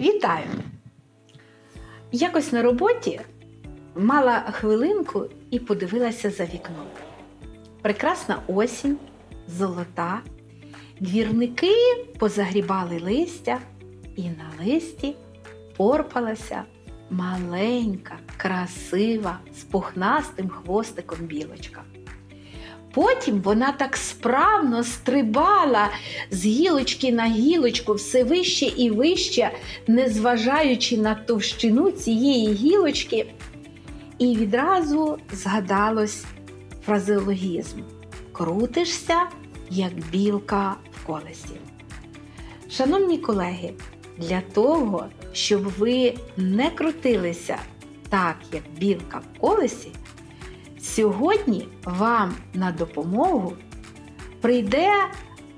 Вітаю! Якось на роботі мала хвилинку і подивилася за вікном. Прекрасна осінь, золота, двірники позагрібали листя, і на листі порпалася маленька, красива, з пухнастим хвостиком білочка. Потім вона так справно стрибала з гілочки на гілочку все вище і вище, незважаючи на товщину цієї гілочки, і відразу згадалось фразеологізм крутишся, як білка в колесі. Шановні колеги, для того, щоб ви не крутилися так, як білка в колесі, Сьогодні вам на допомогу прийде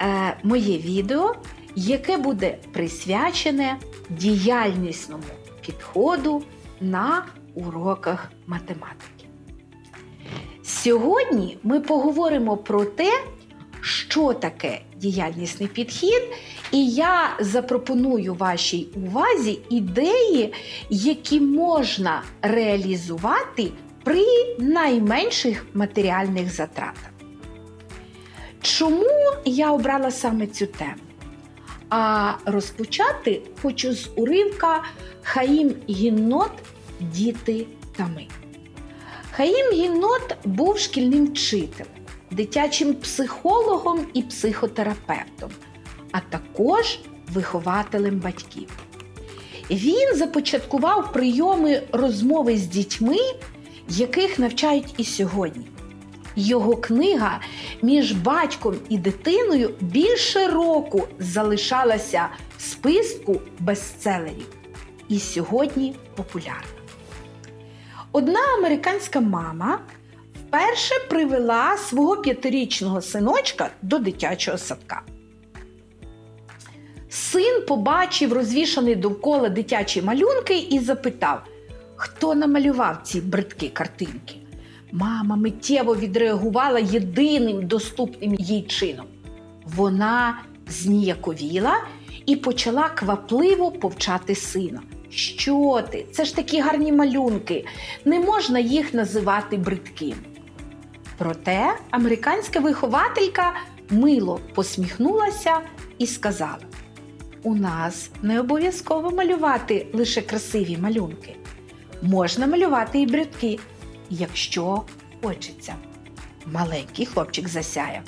е, моє відео, яке буде присвячене діяльнісному підходу на уроках математики. Сьогодні ми поговоримо про те, що таке діяльнісний підхід, і я запропоную вашій увазі ідеї, які можна реалізувати при найменших матеріальних затратах. Чому я обрала саме цю тему? А розпочати хочу з уривка Хаїм Гіннот Діти та ми. Хаїм Гіннот був шкільним вчителем, дитячим психологом і психотерапевтом, а також вихователем батьків. Він започаткував прийоми розмови з дітьми яких навчають і сьогодні. Його книга між батьком і дитиною більше року залишалася в списку бестселерів і сьогодні популярна. Одна американська мама вперше привела свого п'ятирічного синочка до дитячого садка. Син побачив розвішаний довкола дитячі малюнки і запитав, хто намалював ці бридкі картинки. Мама миттєво відреагувала єдиним доступним їй чином. Вона зніяковіла і почала квапливо повчати сина. Що ти? Це ж такі гарні малюнки, не можна їх називати бридким. Проте американська вихователька мило посміхнулася і сказала: у нас не обов'язково малювати лише красиві малюнки. Можна малювати і бридки, якщо хочеться. Маленький хлопчик засяяв.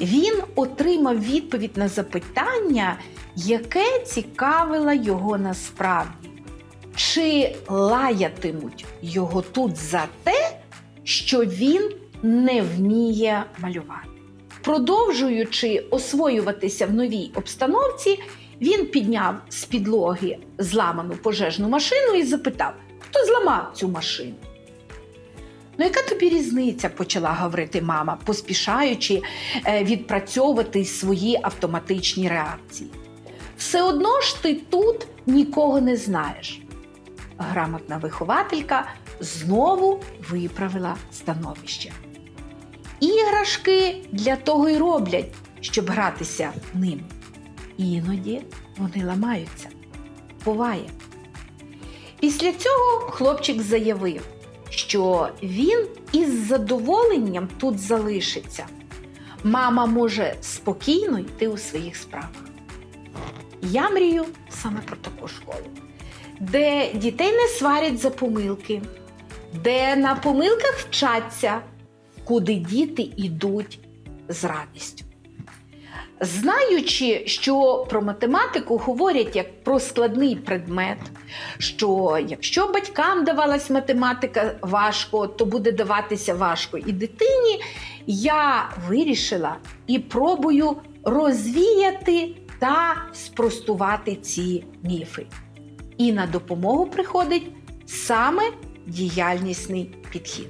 Він отримав відповідь на запитання, яке цікавило його насправді. Чи лаятимуть його тут за те, що він не вміє малювати? Продовжуючи освоюватися в новій обстановці, він підняв з підлоги зламану пожежну машину і запитав: Хто зламав цю машину? Ну, яка тобі різниця, почала говорити мама, поспішаючи е, відпрацьовувати свої автоматичні реакції. Все одно ж ти тут нікого не знаєш. Грамотна вихователька знову виправила становище. Іграшки для того й роблять, щоб гратися ними. Іноді вони ламаються. Буває. Після цього хлопчик заявив, що він із задоволенням тут залишиться. Мама може спокійно йти у своїх справах. Я мрію саме про таку школу, де дітей не сварять за помилки, де на помилках вчаться, куди діти йдуть з радістю. Знаючи, що про математику говорять як про складний предмет, що якщо батькам давалась математика важко, то буде даватися важко і дитині, я вирішила і пробую розвіяти та спростувати ці міфи. І на допомогу приходить саме діяльнісний підхід.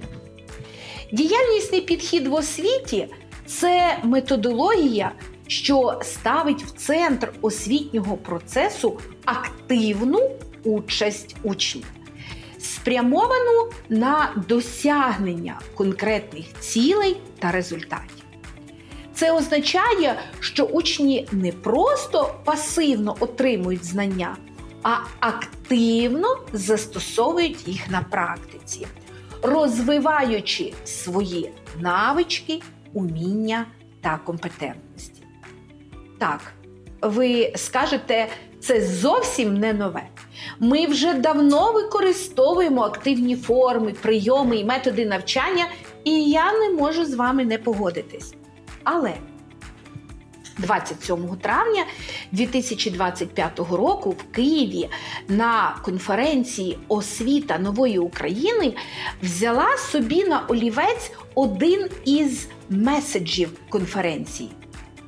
Діяльнісний підхід в освіті це методологія що ставить в центр освітнього процесу активну участь учнів, спрямовану на досягнення конкретних цілей та результатів. Це означає, що учні не просто пасивно отримують знання, а активно застосовують їх на практиці, розвиваючи свої навички, уміння та компетентності. Так, ви скажете, це зовсім не нове. Ми вже давно використовуємо активні форми, прийоми і методи навчання, і я не можу з вами не погодитись. Але 27 травня 2025 року в Києві на конференції Освіта нової України взяла собі на олівець один із меседжів конференції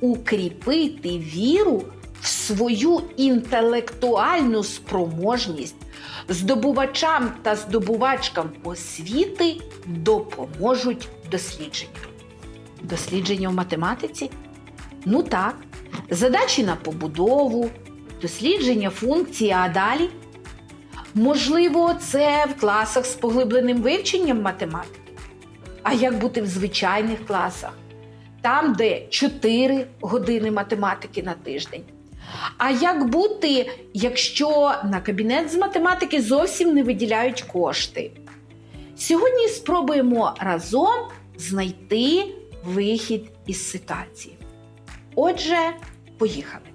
укріпити віру в свою інтелектуальну спроможність здобувачам та здобувачкам освіти допоможуть дослідження. Дослідження в математиці? Ну так, задачі на побудову, дослідження функції, а далі. Можливо, це в класах з поглибленим вивченням математики. А як бути в звичайних класах? Там, де 4 години математики на тиждень. А як бути, якщо на кабінет з математики зовсім не виділяють кошти? Сьогодні спробуємо разом знайти вихід із ситуації. Отже, поїхали.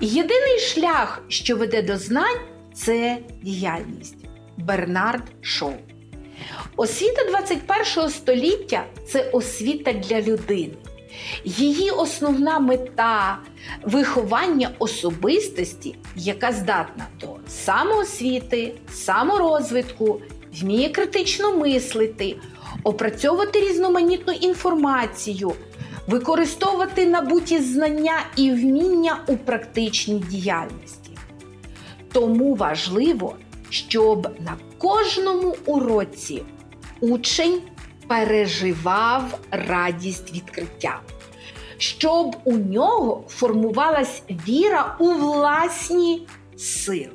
Єдиний шлях, що веде до знань, це діяльність. Бернард Шоу. Освіта 21 століття це освіта для людини. Її основна мета виховання особистості, яка здатна до самоосвіти, саморозвитку, вміє критично мислити, опрацьовувати різноманітну інформацію, використовувати набуті знання і вміння у практичній діяльності. Тому важливо, щоб на кожному уроці учень переживав радість відкриття, щоб у нього формувалась віра у власні сили.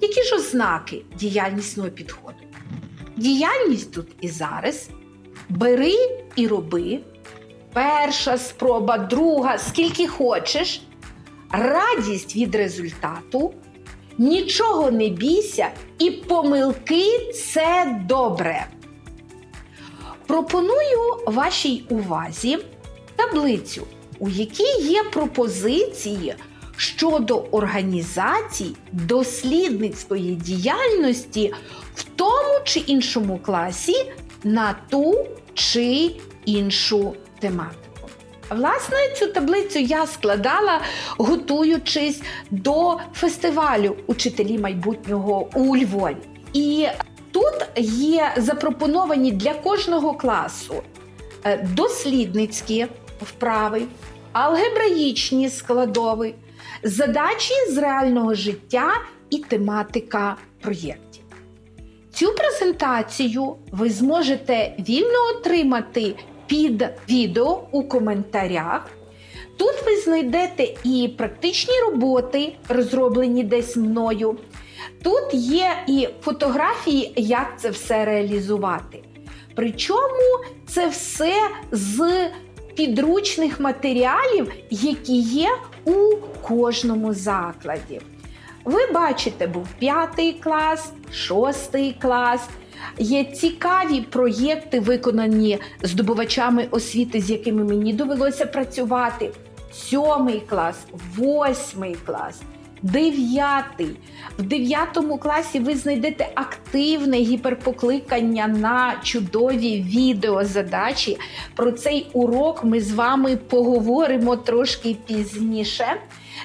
Які ж ознаки діяльнісного підходу? Діяльність тут і зараз. Бери і роби. Перша спроба, друга, скільки хочеш. Радість від результату. Нічого не бійся, і помилки це добре. Пропоную вашій увазі таблицю, у якій є пропозиції щодо організацій дослідницької діяльності в тому чи іншому класі на ту чи іншу тематику. Власне, цю таблицю я складала, готуючись до фестивалю учителі майбутнього у Львові. І тут є запропоновані для кожного класу е, дослідницькі вправи, алгебраїчні складови, задачі з реального життя і тематика проєктів. Цю презентацію ви зможете вільно отримати під відео у коментарях. Тут ви знайдете і практичні роботи, розроблені десь мною. Тут є і фотографії, як це все реалізувати. Причому це все з підручних матеріалів, які є у кожному закладі. Ви бачите, був п'ятий клас, шостий клас. Є цікаві проєкти, виконані здобувачами освіти, з якими мені довелося працювати. Сьомий клас, восьмий клас, дев'ятий. В дев'ятому класі ви знайдете активне гіперпокликання на чудові відеозадачі. Про цей урок ми з вами поговоримо трошки пізніше.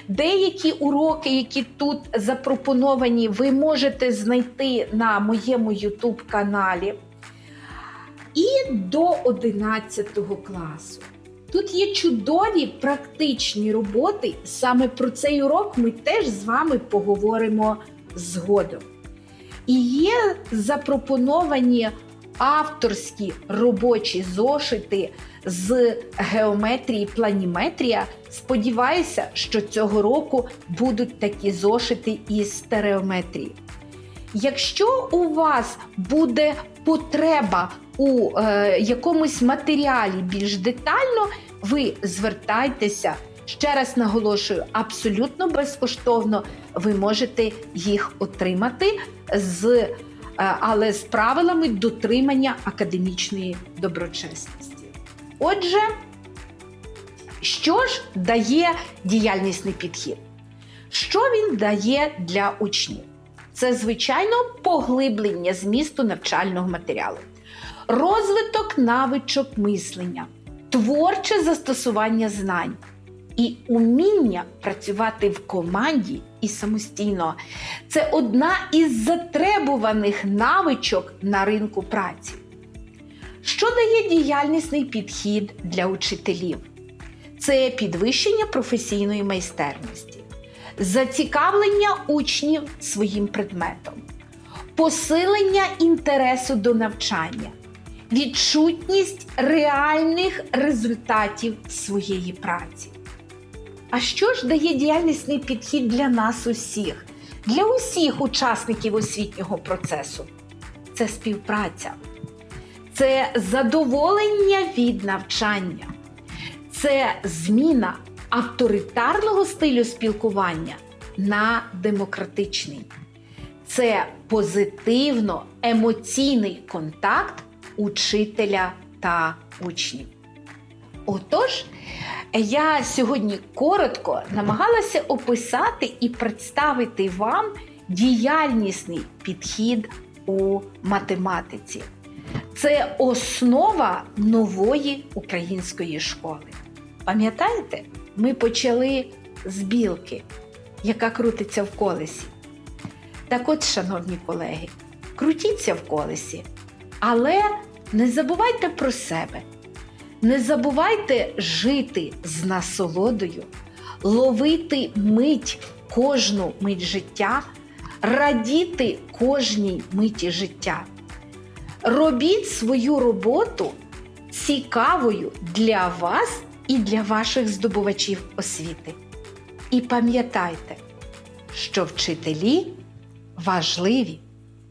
Деякі уроки, які тут запропоновані, ви можете знайти на моєму YouTube каналі. І до 11 класу. Тут є чудові практичні роботи. Саме про цей урок ми теж з вами поговоримо згодом. І є запропоновані авторські робочі зошити з геометрії, планіметрія. Сподіваюся, що цього року будуть такі зошити із стереометрії. Якщо у вас буде потреба у е, якомусь матеріалі більш детально, ви звертайтеся, Ще раз наголошую, абсолютно безкоштовно ви можете їх отримати з, але з правилами дотримання академічної доброчесності. Отже, що ж дає діяльнісний підхід? Що він дає для учнів? Це, звичайно, поглиблення змісту навчального матеріалу, розвиток навичок мислення, творче застосування знань і уміння працювати в команді і самостійно. Це одна із затребуваних навичок на ринку праці. Що дає діяльнісний підхід для учителів? Це підвищення професійної майстерності, зацікавлення учнів своїм предметом, посилення інтересу до навчання, відчутність реальних результатів своєї праці. А що ж дає діяльнісний підхід для нас усіх, для усіх учасників освітнього процесу? Це співпраця, це задоволення від навчання, це зміна авторитарного стилю спілкування на демократичний. Це позитивно емоційний контакт учителя та учнів. Отож, я сьогодні коротко намагалася описати і представити вам діяльнісний підхід у математиці. Це основа нової української школи. Пам'ятаєте, ми почали з білки, яка крутиться в колесі. Так от, шановні колеги, крутіться в колесі, але не забувайте про себе. Не забувайте жити з насолодою, ловити мить кожну мить життя, радіти кожній миті життя. Робіть свою роботу цікавою для вас і для ваших здобувачів освіти. І пам'ятайте, що вчителі важливі